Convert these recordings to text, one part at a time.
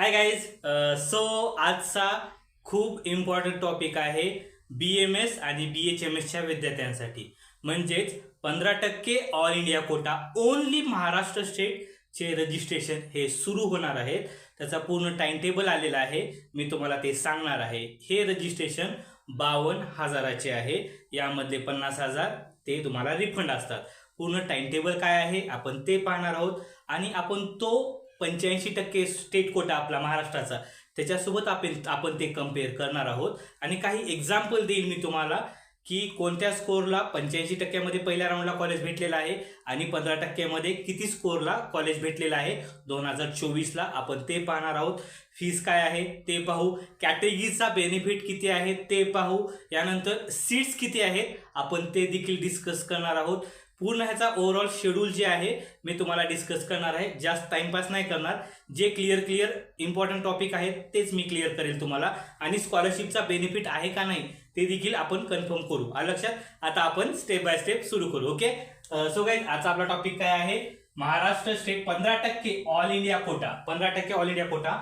Hi guys so आजचा खूप important topic आहे बी एम एस आणि बी एच एम एसच्या विद्यार्थ्यांसाठी. म्हणजेच पंधरा टक्के all India quota only Maharashtra स्टेटचे registration हे सुरू होणार आहेत. त्याचा पूर्ण टाइम टेबल आलेला आहे. मी तुम्हाला ते सांगणार आहे. हे रजिस्ट्रेशन बावन्न हजाराचे आहे. यामधले पन्नास हजार ते तुम्हाला रिफंड असतात. पूर्ण टाइम टेबल काय आहे? आपण ते पाहणार आहोत. आणि आपण तो पंच्याऐंशी टक्के स्टेट कोटा आपला महाराष्ट्राचा. त्याच्यासोबत आपण आपण ते कंपेअर करणार आहोत. आणि काही एक्झाम्पल देईल मी तुम्हाला की कोणत्या स्कोअरला पंच्याऐंशी टक्क्यामध्ये पहिल्या राऊंडला कॉलेज भेटलेलं आहे आणि पंधरा टक्क्यामध्ये किती स्कोअरला कॉलेज भेटलेलं आहे. दोन हजार चोवीसला आपण ते पाहणार आहोत. फीस काय आहे ते पाहू. कॅटेगरीचा बेनिफिट किती आहे ते पाहू. यानंतर सीट्स किती आहेत आपण ते देखील डिस्कस करणार आहोत. पूर्ण ह्याचा ओव्हरऑल शेड्यूल जे आहे मी तुम्हाला डिस्कस करणार आहे. जास्त टाइमपास नाही करणार. जे क्लिअर क्लिअर इम्पॉर्टंट टॉपिक आहेत तेच मी क्लिअर करेल तुम्हाला. आणि स्कॉलरशिपचा बेनिफिट आहे का नाही ते देखील आपण कन्फर्म करू. आ लक्षात? आता आपण स्टेप बाय स्टेप सुरू करू ओके सो गाईज आजचा आपला टॉपिक काय आहे? महाराष्ट्र स्टेट पंधरा टक्के ऑल इंडिया कोटा पंधरा टक्के all India quota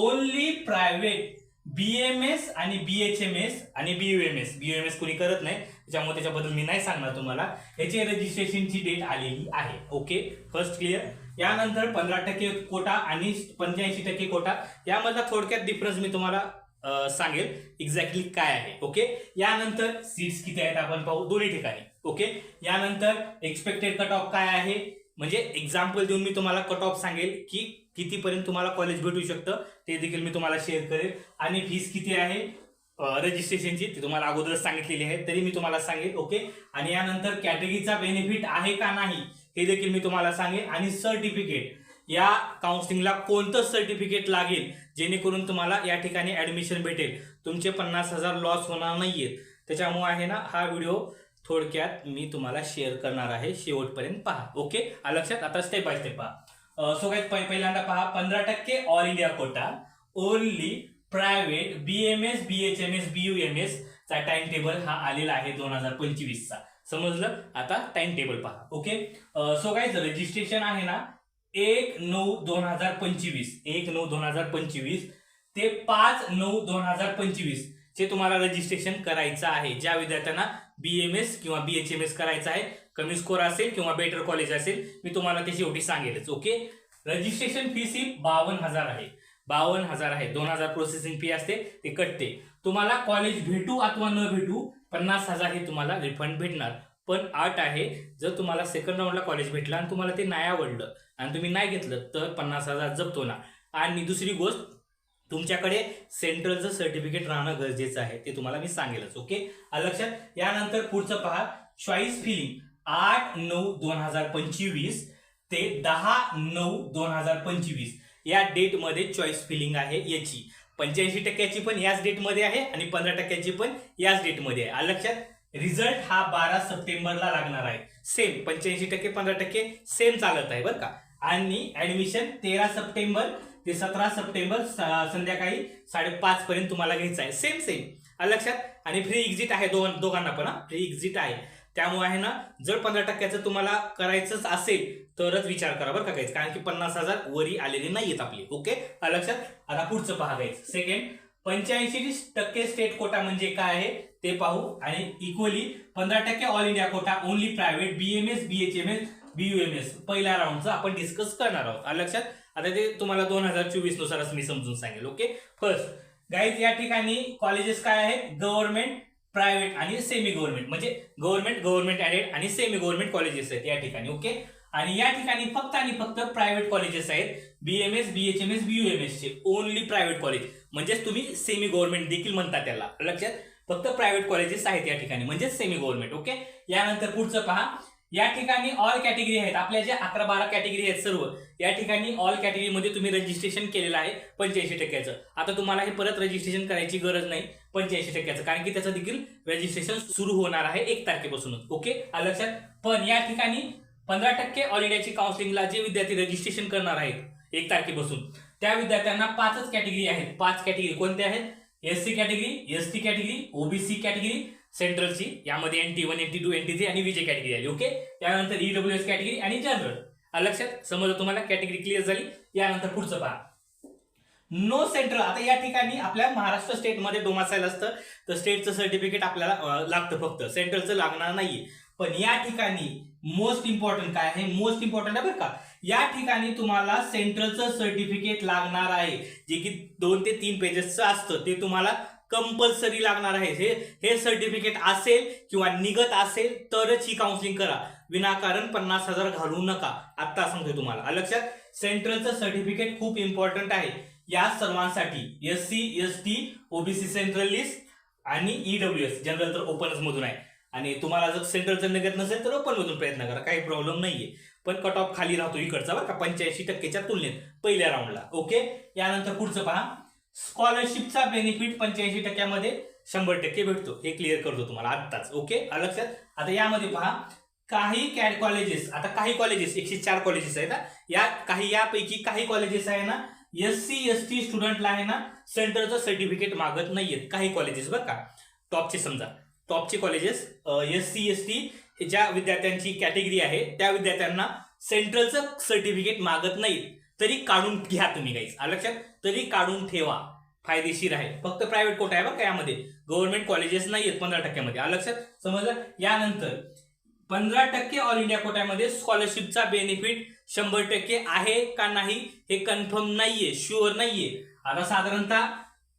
only private BMS आणि बी एच एम एस आणि B U M S B M S कुणी करत नाही. त्याच्यामुळे त्याच्याबद्दल मी नाही सांगणार तुम्हाला. याची रजिस्ट्रेशनची डेट आलेली आहे. ओके फर्स्ट क्लिअर यानंतर पंधरा टक्के कोटा आणि पंच्याऐंशी टक्के कोटा यामधला थोडक्यात डिफरन्स मी तुम्हाला सांगेल एक्झॅक्टली काय आहे. ओके यानंतर सीट्स किती आहेत आपण पाहू? दोन्ही ठिकाणी. ओके यानंतर एक्सपेक्टेड कट ऑफ काय आहे? म्हणजे एक्झाम्पल देऊन मी तुम्हाला कट ऑफ सांगेल की कितीपर्यंत तुम्हाला कॉलेज भेटू शकतं ते देखील मी तुम्हाला शेअर करेल. आणि फीस किती आहे? रजिस्ट्रेशनची ती तुम्हाला अगोदरच सांगितलेली आहे. तरी मी तुम्हाला सांगेल ओके आणि यानंतर कॅटेगरीचा बेनिफिट आहे का नाही हे देखील मी तुम्हाला सांगेल. आणि सर्टिफिकेट या काउन्सिलिंगला कोणतं सर्टिफिकेट लागेल जेणेकरून तुम्हाला या ठिकाणी ऍडमिशन भेटेल. तुमचे पन्नास हजार लॉस होणार नाहीयेत. त्याच्यामुळे आहे ना हा व्हिडिओ थोडक्यात मी तुम्हाला शेअर करणार आहे. शेवटपर्यंत पहा ओके लक्षात? आता स्टेप बाय स्टेप पहा. सो काय पहिल्यांदा पहा पंधरा टक्के all India quota only private B M S B H M S B U M S चा टाइम टेबल हा आलेला आहे दोन हजार पंचवीस चा समजलं? आता टाइम टेबल पहा ओके सो काय रजिस्ट्रेशन आहे ना एक नऊ दोन हजार पंचवीस एक नऊ दोन हजार पंचवीस ते पाच नऊ दोन हजार पंचवीस चे तुम्हाला रजिस्ट्रेशन करायचं आहे. ज्या विद्यार्थ्यांना बी एम एस किंवा बी एच एम एस करायचं आहे कमी स्कोर असेल किंवा बेटर कॉलेज असेल मी तुम्हाला ते शेवटी सांगेलच ओके रजिस्ट्रेशन फीस ही बावन्न हजार आहे. बावन्न हजार आहे. दोन हजार प्रोसेसिंग फी असते ते कटते. तुम्हाला कॉलेज भेटू अथवा न भेटू पन्नास हजार हे तुम्हाला रिफंड भेटणार. पण आठ आहे जर तुम्हाला सेकंड राऊंडला कॉलेज भेटलं आणि तुम्हाला ते नाही आवडलं आणि तुम्ही नाही घेतलं तर पन्नास हजार जपतो ना. आणि दुसरी गोष्ट तुमच्याकडे सेंट्रलचं सर्टिफिकेट राहणं गरजेचं आहे ते तुम्हाला मी सांगेलच ओके? लक्षात यानंतर पुढचं पहा चॉईस फिलिंग आठ नऊ दोन हजार पंचवीस ते दहा नऊ दोन हजार पंचवीस. या डेटमध्ये चॉईस फिलिंग आहे याची. पंच्याऐंशी टक्क्याची पण याच डेटमध्ये आहे आणि पंधरा टक्क्याची पण याच डेटमध्ये आहे. लक्षात? रिझल्ट हा बारा सप्टेंबरला लागणार आहे. सेम पंच्याऐंशी टक्के पंधरा टक्के सेम चालत आहे बरं का? आणि ऍडमिशन तेरा सप्टेंबर ते सतरा सप्टेंबर स- संध्याकाळी साडेपाच पर्यंत तुम्हाला घ्यायचं आहे. सेम सेम लक्षात? आणि फ्री एक्झिट आहे दोन दोघांना पण फ्री एक्झिट आहे. त्यामुळे आहे ना जर पंधरा टक्क्याचं तुम्हाला करायचंच असेल तरच विचार करा बरं का काहीच कारण की पन्नास हजार वरी आलेले नाहीयेत आपले ओके? लक्षात? आता पुढचं पहा गाईज सेकंड पंच्याऐंशी टक्के स्टेट कोटा म्हणजे काय आहे? ते पाहू. आणि इक्वली पंधरा टक्के all India quota only private BMS BHMS S B H M S B U M S पहिल्या राऊंडचं आपण डिस्कस करणार आहोत. लक्षात? आता ते तुम्हाला दोन हजार चोवीस नुसारच मी समजून सांगेल ओके? फर्स्ट गाईज या ठिकाणी कॉलेजेस काय आहेत? गव्हर्नमेंट प्रायव्हेट आणि सेमी गव्हर्नमेंट म्हणजे गव्हर्नमेंट गव्हर्नमेंट ऍडेड आणि सेमी गव्हर्नमेंट कॉलेजेस आहेत या ठिकाणी ओके आणि या ठिकाणी फक्त आणि फक्त प्रायव्हेट कॉलेजेस आहेत. BMS BHMS S B H M S B U M S चे. ओनली प्रायव्हेट कॉलेज म्हणजेच तुम्ही सेमी गव्हर्नमेंट देखील म्हणता त्याला. लक्षात? फक्त प्रायव्हेट कॉलेजेस आहेत या ठिकाणी. म्हणजेच सेमी गव्हर्नमेंट ओके यानंतर पुढचं पहा. या ठिकाणी ऑल कॅटेगरी आहेत. आपल्या ज्या अकरा बारा कॅटेगरी आहेत सर्व या ठिकाणी ऑल कॅटेगरीमध्ये तुम्ही रजिस्ट्रेशन केलेलं आहे पंच्याऐंशी टक्क्याचं. आता तुम्हाला हे परत रजिस्ट्रेशन करायची गरज नाही पंच्याऐंशी टक्क्याचं. कारण की त्याचं देखील रजिस्ट्रेशन सुरू होणार आहे एक तारखेपासूनच. ओके लक्षात. पण या ठिकाणी पंधरा टक्के ऑल इंडियाची काउन्सिलिंगला जे विद्यार्थी रजिस्ट्रेशन करणार आहेत एक तारखेपासून त्या विद्यार्थ्यांना पाचच कॅटेगरी आहेत. पाच कॅटेगरी कोणत्या आहेत? S C category ST category OBC category सेंट्रलची यामध्ये N T one N T two N T three आणि विजय कॅटेगरी आली. ओके त्यानंतर ईडब्ल्यू एस कॅटेगरी आणि जनरल लक्षात? समजा तुम्हाला? कॅटेगरी क्लिअर झाली? यानंतर पुढचं पहा. नो सेंट्रल आता या ठिकाणी आपल्या महाराष्ट्र स्टेटमध्ये डोमासायला असतं. तर स्टेटचं सर्टिफिकेट आपल्याला लागतं फक्त. सेंट्रलचं लागणार नाहीये. पण या ठिकाणी मोस्ट इम्पॉर्टंट काय आहे? मोस्ट इम्पॉर्टंट आहे बरं का? या ठिकाणी तुम्हाला सेंट्रलचं सर्टिफिकेट लागणार आहे. जे की दोन ते तीन पेजेसचं असतं. ते तुम्हाला कंपल्सरी लागणार आहे. हे हे सर्टिफिकेट असेल किंवा निघत असेल तरच ही काउन्सिलिंग करा. विनाकारण पन्नास हजार घालू नका. आत्ता सांगतोय तुम्हाला. लक्षात? सेंट्रलचं सर्टिफिकेट खूप इम्पॉर्टंट आहे. या सर्वांसाठी S C S T OBC central list आणि ईडब्ल्यू एस जनरल तर ओपनच मधून आहे. आणि तुम्हाला जर सेंट्रलचं निघत नसेल तर ओपन मधून प्रयत्न करा. काही प्रॉब्लेम नाहीये. पण कट ऑफ खाली राहतो इकडचा बरं का. पंच्याऐंशी टक्केच्या तुलनेत पहिल्या राऊंडला ओके यानंतर पुढचं पहा. स्कॉलरशिपचा बेनिफिट पंच्याऐंशी टक्क्यामध्ये शंभर टक्के भेटतो. हे क्लिअर करतो तुम्हाला आत्ताच. ओके लक्षात? आता यामध्ये पहा काही कॅड कॉलेजेस आता काही कॉलेजेस एकशे चार कॉलेजेस आहेत ना या काही यापैकी काही कॉलेजेस आहे ना एस सी एस टी स्टुडंटला आहे ना सेंटरचं सर्टिफिकेट मागत नाहीयेत. काही कॉलेजेस बरं का? टॉपचे समजा. टॉपचे colleges S C S T ज्या विद्यार्थ्यांची कॅटेगरी आहे त्या विद्यार्थ्यांना सेंट्रलचं सर्टिफिकेट मागत नाहीत. तरी काढून घ्या तुम्ही काहीच लक्षात? तरी काढून ठेवा. फायदेशीर आहे. फक्त प्रायव्हेट कोटा आहे बघा यामध्ये. गव्हर्नमेंट कॉलेजेस नाही आहेत पंधरा टक्क्यामध्ये. आलं लक्षात? समजलं? यानंतर पंधरा टक्के ऑल इंडिया कोट्यामध्ये स्कॉलरशिपचा बेनिफिट शंभर टक्के आहे का नाही हे कन्फर्म नाहीये शुअर नाहीये. आता साधारणतः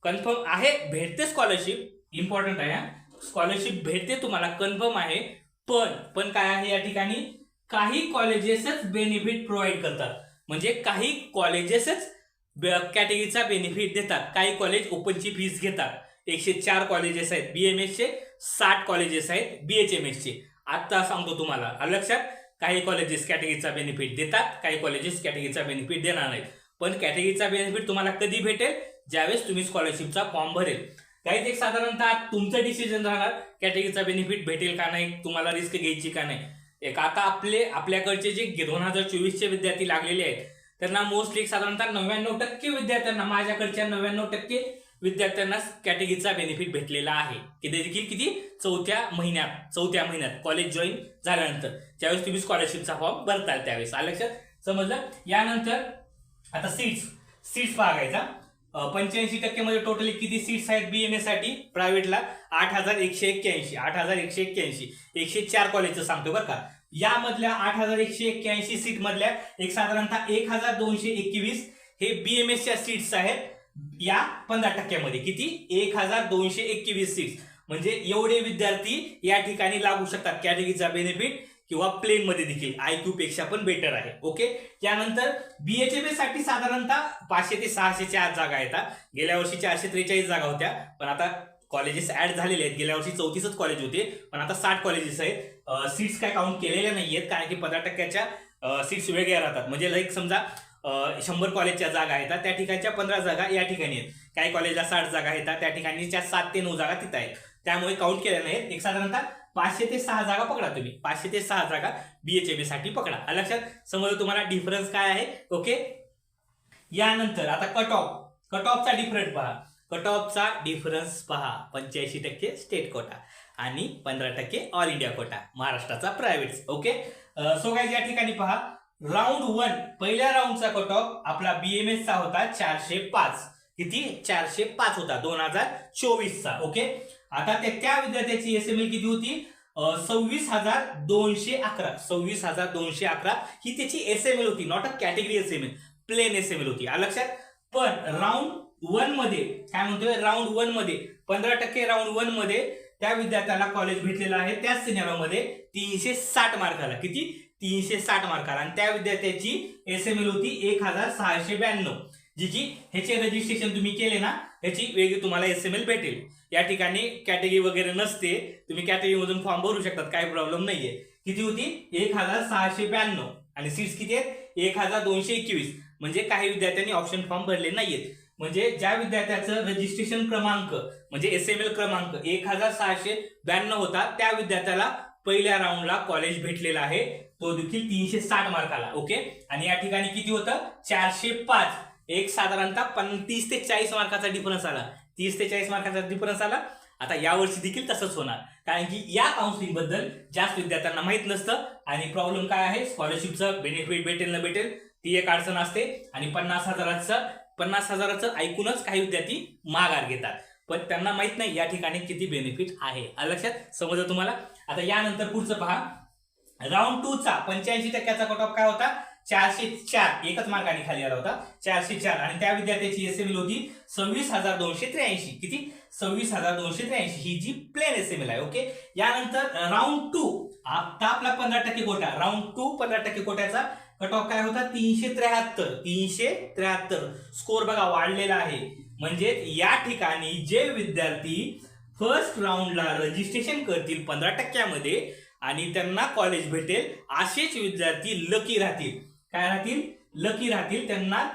कन्फर्म आहे भेटते स्कॉलरशिप इम्पॉर्टंट आहे स्कॉलरशिप भेटते तुम्हाला कन्फर्म आहे. पण पण काय आहे या ठिकाणी? काही कॉलेजेसच बेनिफिट प्रोव्हाइड करतात. म्हणजे काही कॉलेजेसच कॅटेगरीचा बेनिफिट देतात. काही कॉलेज ओपनची फीज घेतात. एकशे चार कॉलेजेस आहेत. बी एम एसचे साठ कॉलेजेस आहेत. बी एच एम एसचे आत्ता सांगतो तुम्हाला. लक्षात? काही कॉलेजेस कॅटेगरीचा बेनिफिट देतात. काही कॉलेजेस कॅटेगरीचा बेनिफिट देणार नाहीत. पण कॅटेगरीचा बेनिफिट तुम्हाला कधी भेटेल? ज्यावेळेस तुम्ही स्कॉलरशिपचा फॉर्म भरेल. काहीच एक साधारणतः तुमचं डिसिजन राहणार. कॅटेगरीचा बेनिफिट भेटेल का नाही? तुम्हाला रिस्क घ्यायची का नाही? एक आता आपले आपल्याकडचे जे दोन हजार चोवीसचे विद्यार्थी लागलेले आहेत त्यांना मोस्टली साधारणतः नव्याण्णव टक्के विद्यार्थ्यांना माझ्याकडच्या नव्याण्णव टक्के विद्यार्थ्यांना कॅटेगरीचा बेनिफिट भेटलेला आहे. की देखील? किती? चौथ्या महिन्यात चौथ्या महिन्यात कॉलेज जॉईन झाल्यानंतर. ज्यावेळेस तुम्ही स्कॉलरशिपचा फॉर्म भरताल त्यावेळेस. आलं लक्षात? समजलं? यानंतर आता सीट्स सीट्स बघायचा. पंच्याऐंशी टक्क्यामध्ये टोटली किती सीट्स आहेत बीएमए साठी? प्रायव्हेटला आठ हजार एकशे एक्क्याऐंशी आठ हजार एकशे एक्क्याऐंशी. एकशे चार कॉलेजचं सांगतो बरं का. यामधल्या आठ हजार एकशे एक्क्याऐंशी सीट मधल्या एक साधारणतः एक हजार दोनशे एकवीस हे बीएमएसच्या सीट्स आहेत या पंधरा टक्क्यामध्ये. किती? एक हजार दोनशे एकवीस सीट्स म्हणजे एवढे विद्यार्थी या ठिकाणी लागू शकतात. कॅटेगरीचा बेनिफिट किंवा प्लेनमध्ये देखील आय क्यू पेक्षा पण बेटर आहे. ओके त्यानंतर बीएचएमए साठी साधारणतः पाचशे ते सहाशेच्या आत जागा येतात गेल्या वर्षी चारशे त्रेचाळीस जागा होत्या पण आता कॉलेजेस ऍड झालेले आहेत. गेल्या वर्षी चौतीसच कॉलेज होते पण आता साठ कॉलेजेस आहेत. सीट्स काय काउंट केलेल्या नाही आहेत कारण की पंधरा टक्क्याच्या सीट्स वेगळ्या राहतात. म्हणजे लाईक समजा शंभर कॉलेजच्या जागा येतात त्या ठिकाणच्या पंधरा जागा या ठिकाणी आहेत. काही कॉलेजला साठ जागा येतात त्या ठिकाणीच्या सात ते नऊ जागा तिथं आहेत. त्यामुळे काउंट केल्या नाहीत एक साधारणतः पाचशे ते सहा जागा पकडा तुम्ही. पाचशे ते सहा जागा बीएचएमए साठी पकडा. लक्षात समजा तुम्हाला डिफरन्स काय आहे? ओके यानंतर आता कट ऑफ कट ऑफचा डिफरन्स पहा. कट ऑफचा डिफरन्स पहा. पंच्याऐंशी टक्के स्टेट कोटा आणि पंधरा टक्के ऑल इंडिया कोटा महाराष्ट्राचा प्रायव्हेट ओके सो काय या ठिकाणी पहा. राऊंड वन पहिल्या राऊंडचा कट ऑफ आपला बीएमएसचा होता चारशे पाच. किती? चारशे पाच होता. दोन हजार चोवीसचा ओके आता त्या त्या विद्यार्थ्याची एस एम एल किती होती? सव्वीस हजार दोनशे अकरा. सव्वीस हजार दोनशे अकरा ही त्याची एस एम एल होती not a category S M L plain S M L होती. लक्षात? पण राऊंड वनमध्ये काय म्हणतोय? राऊंड वनमध्ये पंधरा टक्के राऊंड वनमध्ये त्या विद्यार्थ्याला कॉलेज भेटलेलं आहे. त्याच सिनेमामध्ये तीनशे साठ मार्काला किती? तीनशे साठ मार्काला आणि त्या विद्यार्थ्याची एस एम एल होती एक हजार सहाशे ब्याण्णव. जी की ह्याचे रजिस्ट्रेशन तुम्ही केले ना ह्याची वेगळी तुम्हाला एस एम एल भेटेल. या ठिकाणी कॅटेगरी वगैरे नसते तुम्ही कॅटेगरीमधून फॉर्म भरू शकतात काही प्रॉब्लेम नाहीये. किती होती? एक हजार सहाशे ब्याण्णव. आणि सीट्स किती आहेत? एक हजार दोनशे एकवीस. म्हणजे काही विद्यार्थ्यांनी ऑप्शन फॉर्म भरले नाहीयेत. म्हणजे ज्या विद्यार्थ्याचं रजिस्ट्रेशन क्रमांक म्हणजे एस एम एल क्रमांक एक हजार सहाशे ब्याण्णव होता त्या विद्यार्थ्याला पहिल्या राऊंडला कॉलेज भेटलेला आहे. तो देखील तीनशे साठ मार्काला ओके आणि या ठिकाणी किती होतं? चारशे पाच. एक साधारणतः पण तीस ते चाळीस मार्काचा डिफरन्स आला. तीस ते चाळीस मार्काचा डिफरन्स आला. आता यावर्षी देखील तसंच होणार. कारण की या काउन्सिलिंगबद्दल जास्त विद्यार्थ्यांना माहीत नसतं आणि प्रॉब्लेम काय आहे? स्कॉलरशिपचं बेनिफिट भेटेल न भेटेल ती एक अडचण असते. आणि पन्नास हजाराचं पन्नास हजाराचं ऐकूनच काही विद्यार्थी माघार घेतात. पण त्यांना माहीत नाही या ठिकाणी किती बेनिफिट आहे. लक्षात? समजलं तुम्हाला? आता यानंतर पुढचं पहा. राऊंड टू चा पंच्याऐंशी टक्क्याचा कट ऑफ काय होता? चारशे चार एकच मार्काने खाली आला होता. चारशे चार. आणि त्या विद्यार्थ्याची एस एम एल होती सव्वीस हजार दोनशे त्र्याऐंशी. किती? सव्वीस हजार दोनशे त्र्याऐंशी. ही जी प्लेन एस एम एल आहे ओके यानंतर राऊंड टू आता आपला पंधरा टक्के कोटा. राऊंड टू पंधरा टक्के कोट्याचा कट ऑफ काय होता? तीनशे त्र्याहत्तर. तीनशे त्र्याहत्तर. स्कोर बघा वाढलेला आहे. म्हणजे या ठिकाणी जे विद्यार्थी फर्स्ट राऊंडला रजिस्ट्रेशन करतील पंधरा टक्क्यामध्ये आणि त्यांना कॉलेज भेटेल असेच विद्यार्थी लकी राहतील. काय राहतील? लकी राहतील. त्यांना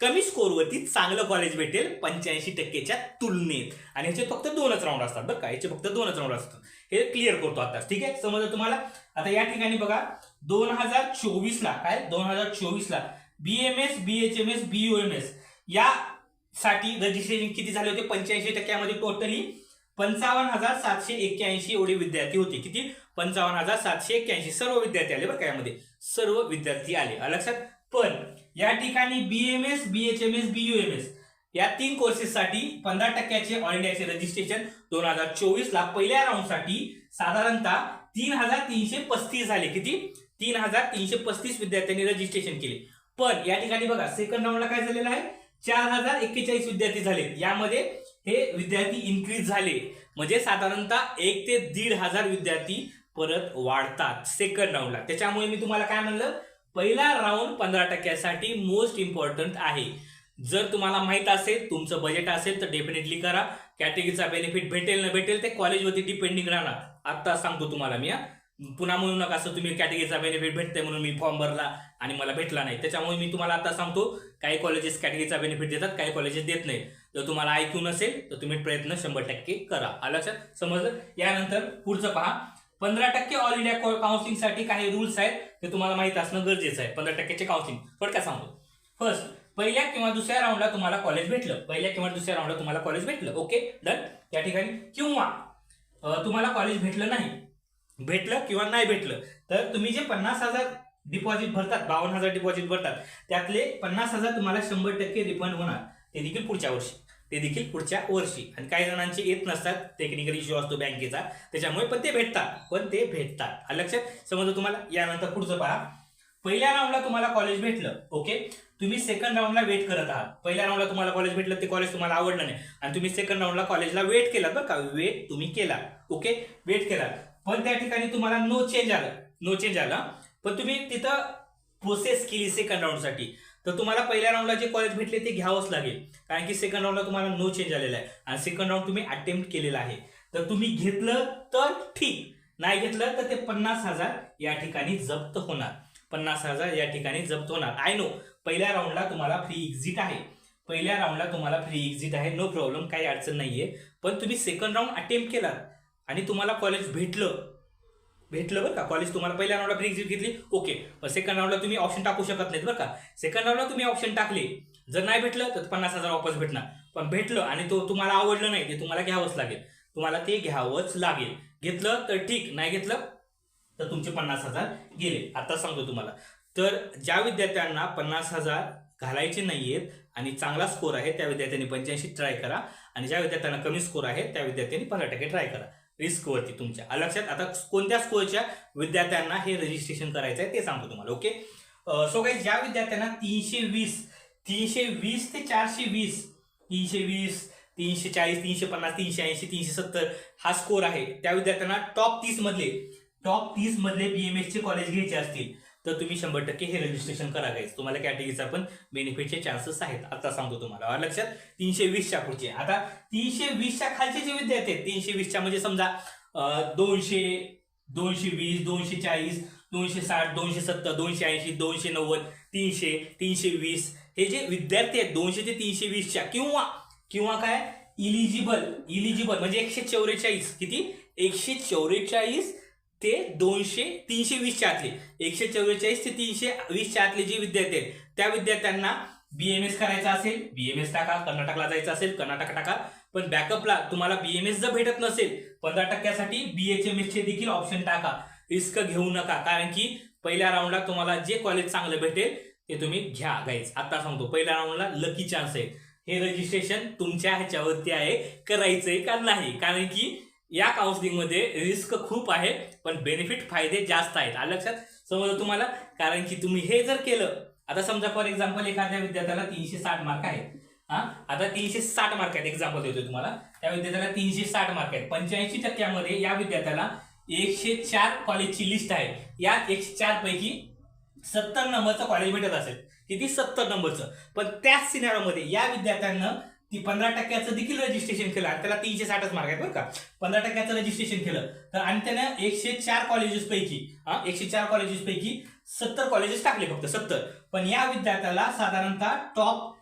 कमी स्कोरवरती चांगलं कॉलेज भेटेल पंच्याऐंशी टक्केच्या तुलनेत. आणि ह्याचे फक्त दोनच राऊंड असतात बरं का. याचे फक्त दोनच राऊंड असतात. हे क्लिअर करतो आता ठीक आहे? समजलं तुम्हाला? आता या ठिकाणी बघा दोन हजार चोवीस ला काय? दोन हजार चोवीस ला B M S B H M S B U M S या साठी रजिस्ट्रेशन किती झाले होते? पंच्याऐंशी टक्क्यामध्ये टोटली पंचावन्न हजार सातशे एक्क्याऐंशी एवढे विद्यार्थी होते. किती? पंचावन्न हजार सातशे एक्क्याऐंशी. सर्व विद्यार्थी आले बरं का यामध्ये. सर्व विद्यार्थी आले. लक्षात? पण या ठिकाणी B M S B H M S B U M S या तीन कोर्सेससाठी पंधरा टक्क्याचे ऑल इंडियाचे रजिस्ट्रेशन दोन हजार चोवीस ला पहिल्या राऊंडसाठी साधारणतः तीन हजार तीनशे पस्तीस झाले. किती? तीन हजार तीनशे पस्तीस विद्यार्थ्यांनी रजिस्ट्रेशन केले. पण या ठिकाणी बघा सेकंड राऊंडला काय झालेलं आहे? चार हजार एक्केचाळीस विद्यार्थी झाले. यामध्ये हे विद्यार्थी इन्क्रीज झाले. म्हणजे साधारणतः एक ते दीड हजार विद्यार्थी परत वाढतात सेकंड राऊंडला त्याच्यामुळे मी तुम्हाला काय म्हणलं? पहिला राऊंड पंधरा टक्क्यासाठी मोस्ट इम्पॉर्टंट आहे. जर तुम्हाला माहीत असेल तुमचं बजेट असेल तर डेफिनेटली करा. कॅटेगरीचा बेनिफिट भेटेल न भेटेल ते कॉलेजवरती डिपेंडिंग राहणार. आत्ता सांगतो तुम्हाला मी पुन्हा म्हणू नका असं तुम्ही कॅटेगरीचा बेनिफिट भेटते म्हणून मी फॉर्म भरला आणि मला भेटला नाही. त्याच्यामुळे मी तुम्हाला आता सांगतो काही कॉलेजेस कॅटेगरीचा बेनिफिट देतात काही कॉलेजेस देत नाहीत. जर तुम्हाला ऐकू नसेल तर तुम्ही प्रयत्न शंभर टक्के करा. आलं लक्षात? समजलं? यानंतर पुढचं पहा. पंधरा टक्के ऑल इंडिया काउन्सिलिंगसाठी काही रूल्स आहेत ते तुम्हाला माहीत असणं गरजेचं आहे. पंधरा टक्क्याचे काउन्सिलिंग थोडक्यात सांगतो फर्स्ट पहिल्या किंवा दुसऱ्या राऊंडला तुम्हाला कॉलेज भेटलं. पहिल्या किंवा दुसऱ्या राऊंडला तुम्हाला कॉलेज भेटलं. ओके डन त्या ठिकाणी. किंवा तुम्हाला कॉलेज भेटलं नाही. भेटलं किंवा नाही भेटलं तर तुम्ही जे पन्नास हजार डिपॉझिट भरतात बावन्न हजार डिपॉझिट भरतात त्यातले पन्नास हजार तुम्हाला शंभर टक्के रिफंड होणार. ते देखील पुढच्या वर्षी. ते देखील पुढच्या वर्षी. आणि काही जणांचे येत नसतात टेक्निकल इश्यू असतो बँकेचा. त्याच्यामुळे पण ते भेटतात. पण ते भेटतात. लक्षात? समजलं तुम्हाला? यानंतर पुढचं पहा. पहिल्या राऊंडला तुम्हाला कॉलेज भेटलं. ओके तुम्ही सेकंड राऊंडला वेट करत आहात. पहिल्या राऊंडला तुम्हाला कॉलेज भेटलं ते कॉलेज तुम्हाला आवडलं नाही. आणि तुम्ही सेकंड राऊंडला कॉलेजला वेट केला बरं का? वेट तुम्ही केला ओके वेट केला पण त्या ठिकाणी तुम्हाला नो चेंज आलं. नो चेंज आलं. पण तुम्ही तिथं प्रोसेस केली सेकंड राऊंडसाठी तर तुम्हाला पहिल्या राऊंडला जे कॉलेज भेटले ते घ्यावंच लागेल. कारण की सेकंड राऊंडला तुम्हाला नो चेंज आलेला आहे. आणि सेकंड राऊंड तुम्ही अटेम्प्ट केलेला आहे. तर तुम्ही घेतलं तर ठीक. नाही घेतलं तर ते पन्नास हजार या ठिकाणी जप्त होणार. पन्नास हजार या ठिकाणी जप्त होणार. आय नो पहिल्या राऊंडला तुम्हाला फ्री एक्झिट आहे. पहिल्या राऊंडला तुम्हाला फ्री एक्झिट आहे. नो प्रॉब्लेम काही अडचण नाहीये. पण तुम्ही सेकंड राऊंड अटेम्प्ट केला आणि तुम्हाला कॉलेज भेटलं. भेटलं बरं का? कॉलेज तुम्हाला पहिल्या राऊंडला फ्री एक्झिट घेतली. ओके पण सेकंड राऊंडला तुम्ही ऑप्शन टाकू शकत नाहीत बरं का? सेकंड राऊंडला तुम्ही ऑप्शन टाकले. जर नाही भेटलं तर पन्नास हजार वापस भेटणार. पण भेटलं आणि तो तुम्हाला आवडलं नाही ते तुम्हाला घ्यावंच लागेल. तुम्हाला ते घ्यावंच लागेल. घेतलं तर ठीक नाही घेतलं तर तुमचे पन्नास हजार गेले. आता सांगतो तुम्हाला. तर ज्या विद्यार्थ्यांना पन्नास हजार घालायचे आहेत आणि चांगला स्कोर आहे त्या विद्यार्थ्यांनी पंच्याऐंशी ट्राय करा. आणि ज्या विद्यार्थ्यांना कमी स्कोर आहे त्या विद्यार्थ्यांनी पंधरा टक्के ट्राय करा. रिस्कवरती तुमच्या. लक्षात आता कोणत्या स्कोरच्या विद्यार्थ्यांना हे रजिस्ट्रेशन करायचं आहे ते सांगतो तुम्हाला ओके सो काही ज्या विद्यार्थ्यांना तीनशे वीस तीनशे वीस ते चारशे वीस तीनशे वीस तीनशे चाळीस तीनशे पन्नास तीनशे ऐंशी तीनशे सत्तर हा स्कोर आहे त्या विद्यार्थ्यांना टॉप तीस मधले टॉप तीस मधले एम एसचे कॉलेज घ्यायचे असतील. तर तुम्ही शंभर टक्के हे रजिस्ट्रेशन करा गाईज तुम्हाला कॅटेगरीचा पण बेनिफिटचे चान्सेस आहेत. आता सांगतो तुम्हाला. लक्षात? तीनशे वीसच्या पुढचे. आता तीनशे वीसच्या खालचे जे विद्यार्थी आहेत तीनशे वीसच्या म्हणजे समजा दोनशे दोनशे वीस दोनशे चाळीस दोनशे साठ दोनशे सत्तर दोनशे ऐंशी दोनशे नव्वद तीनशे तीनशे वीस. हे जे विद्यार्थी आहेत दोनशे ते तीनशे वीसच्या किंवा किंवा काय? इलिजिबल इलिजिबल म्हणजे एकशे चौवेचाळीस किती? एकशे चौवेचाळीस ते दोनशे तीनशे वीसच्या आतले. एकशे चव्वेचाळीस ते तीनशे वीसच्या आतले जे विद्यार्थी आहेत त्या विद्यार्थ्यांना बीएमएस करायचा असेल बीएमएस टाका कर्नाटकला जायचं असेल कर्नाटक टाका. पण बॅकअपला तुम्हाला बीएमएस जर भेटत नसेल पंधरा टक्क्यासाठी बीएचएमएस चे देखील ऑप्शन टाका. रिस्क घेऊ नका कारण की पहिल्या राऊंडला तुम्हाला जे कॉलेज चांगलं भेटेल ते तुम्ही घ्या गाईज आता सांगतो पहिल्या राऊंडला लकी चान्स आहे हे रजिस्ट्रेशन तुमच्या ह्याच्यावरती आहे करायचंय का नाही? कारण की या काउन्सिलिंगमध्ये रिस्क खूप आहे पण बेनिफिट फायदे जास्त आहेत. आलं लक्षात? समजा तुम्हाला? कारण की तुम्ही हे जर केलं आता समजा फॉर एक्झाम्पल एखाद्या विद्यार्थ्याला तीनशे साठ मार्क आहेत. हा? आता तीनशे साठ मार्क आहेत. एक्झाम्पल देतोय तुम्हाला. त्या विद्यार्थ्याला तीनशे साठ मार्क आहेत. पंच्याऐंशी टक्क्यामध्ये या विद्यार्थ्याला एकशे चार कॉलेजची लिस्ट आहे. या एकशे चार पैकी सत्तर नंबरचं कॉलेज भेटत असेल. किती? सत्तर नंबरचं पण त्याच सिनेरोमध्ये या विद्यार्थ्यांना ती पंधरा टक्क्याचं देखील रजिस्ट्रेशन केलं. आणि त्याला तीनशे साठच मार्क आहेत बरं का. पंधरा टक्क्याचं रजिस्ट्रेशन केलं. तर आणि त्यानं एकशे चार कॉलेजेस पैकी हा एकशे चार कॉलेजेस पैकी सत्तर कॉलेजेस टाकले फक्त सत्तर. पण या विद्यार्थ्याला साधारणतः टॉप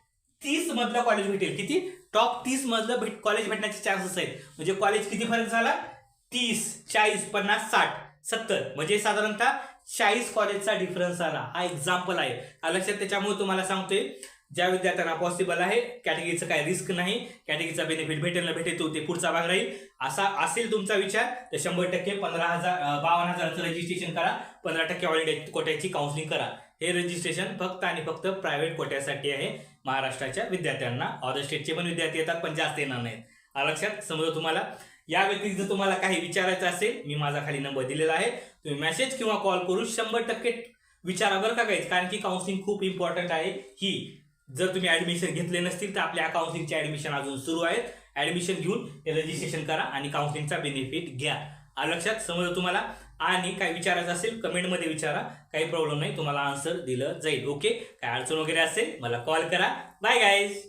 तीस मधलं कॉलेज भेटेल. किती? टॉप तीस मधलं भेट कॉलेज भेटण्याचे चान्सेस आहेत. म्हणजे कॉलेज किती फरक झाला? तीस चाळीस पन्नास साठ सत्तर. म्हणजे साधारणतः चाळीस कॉलेजचा डिफरन्स आला हा एक्झाम्पल आहे. लक्षात त्याच्यामुळे तुम्हाला सांगतोय ज्या विद्यार्थ्यांना पॉसिबल आहे कॅटेगरीचं काय रिस्क नाही कॅटेगरीचा बेनिफिट भेटेल ना भेटेल तो ते पुढचा भाग राहील. असा असेल तुमचा विचार तर शंभर टक्के पंधरा हजार बावन्न हजाराचं रजिस्ट्रेशन करा. पंधरा टक्के ऑल इंडिया कोट्याची काउन्सिलिंग करा. हे रजिस्ट्रेशन फक्त आणि फक्त प्रायव्हेट कोट्यासाठी आहे. महाराष्ट्राच्या विद्यार्थ्यांना ऑदर स्टेटचे पण विद्यार्थी येतात पण जास्त येणार नाहीत. आरक्षात समजा तुम्हाला? या व्यतिरिक्त तुम्हाला काही विचारायचं असेल मी माझा खाली नंबर दिलेला आहे. तुम्ही मेसेज किंवा कॉल करून शंभर टक्के विचारा बरं का काहीच कारण की काउन्सिलिंग खूप इम्पॉर्टंट आहे. ही जर तुम्ही ऍडमिशन घेतले नसतील तर आपल्या काउन्सिलिंगचे ऍडमिशन अजून सुरू आहेत. ऍडमिशन घेऊन रजिस्ट्रेशन करा आणि काउन्सिलिंगचा बेनिफिट घ्या. लक्षात? समजा तुम्हाला? आणि काही विचारायचं असेल कमेंटमध्ये विचारा. काही प्रॉब्लेम नाही तुम्हाला आन्सर दिलं जाईल. ओके काय अडचण वगैरे असेल मला कॉल करा. Bye guys